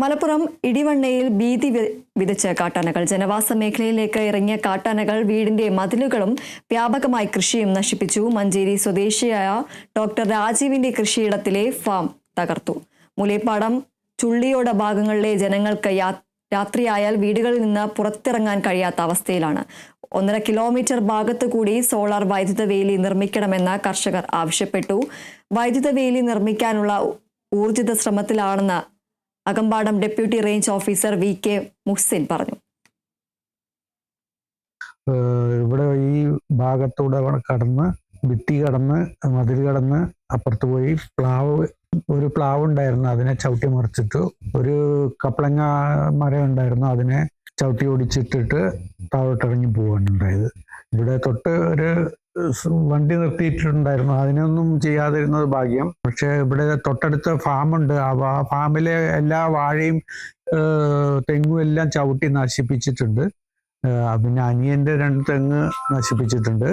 മലപ്പുറം ഇടിവണ്ണയിൽ ഭീതി വിതച്ച കാട്ടാനകൾ. ജനവാസ മേഖലയിലേക്ക് ഇറങ്ങിയ കാട്ടാനകൾ വീടിന്റെ മതിലുകളും വ്യാപകമായി കൃഷിയും നശിപ്പിച്ചു. മഞ്ചേരി സ്വദേശിയായ ഡോക്ടർ രാജീവിന്റെ കൃഷിയിടത്തിലെ ഫാം തകർത്തു. മുലേപ്പാടം ചുള്ളിയോട ഭാഗങ്ങളിലെ ജനങ്ങൾക്ക് രാത്രിയായാൽ വീടുകളിൽ നിന്ന് പുറത്തിറങ്ങാൻ കഴിയാത്ത അവസ്ഥയിലാണ്. ഒന്നര കിലോമീറ്റർ ഭാഗത്തു കൂടി സോളാർ വൈദ്യുത വേലി നിർമ്മിക്കണമെന്ന് കർഷകർ ആവശ്യപ്പെട്ടു. വൈദ്യുത വേലി നിർമ്മിക്കാനുള്ള ഊർജിത ശ്രമത്തിലാണെന്ന് Akampadam deputy range officer V K Muhsin പറഞ്ഞു. ഇവിടെ ഈ ഭാഗത്തൂടെ കടന്ന് ഭിത്തി കടന്ന് മതിൽ കടന്ന് അപ്പുറത്ത് പോയി പ്ലാവ് ഒരു പ്ലാവ് ഉണ്ടായിരുന്നു അതിനെ ചവിട്ടി മറിച്ചിട്ടു. ഒരു കപ്പളങ്ങ മരം ഉണ്ടായിരുന്നു അതിനെ ചവിട്ടി ഓടിച്ചിട്ടിട്ട് താഴോട്ടിറങ്ങി പോവാണ് ഉണ്ടായത്. ഇവിടെ തൊട്ട് ഒരു വണ്ടി നിർത്തിയിട്ടുണ്ടായിരുന്നു. അതിനൊന്നും ചെയ്യാതിരുന്നത് ഭാഗ്യം. പക്ഷേ ഇവിടെ തൊട്ടടുത്ത ഫാമുണ്ട്. ആ ഫാമിലെ എല്ലാ വാഴയും തെങ്ങും എല്ലാം ചവിട്ടി നശിപ്പിച്ചിട്ടുണ്ട്. പിന്നെ അനിയന്റെ രണ്ട് തെങ്ങ് നശിപ്പിച്ചിട്ടുണ്ട്.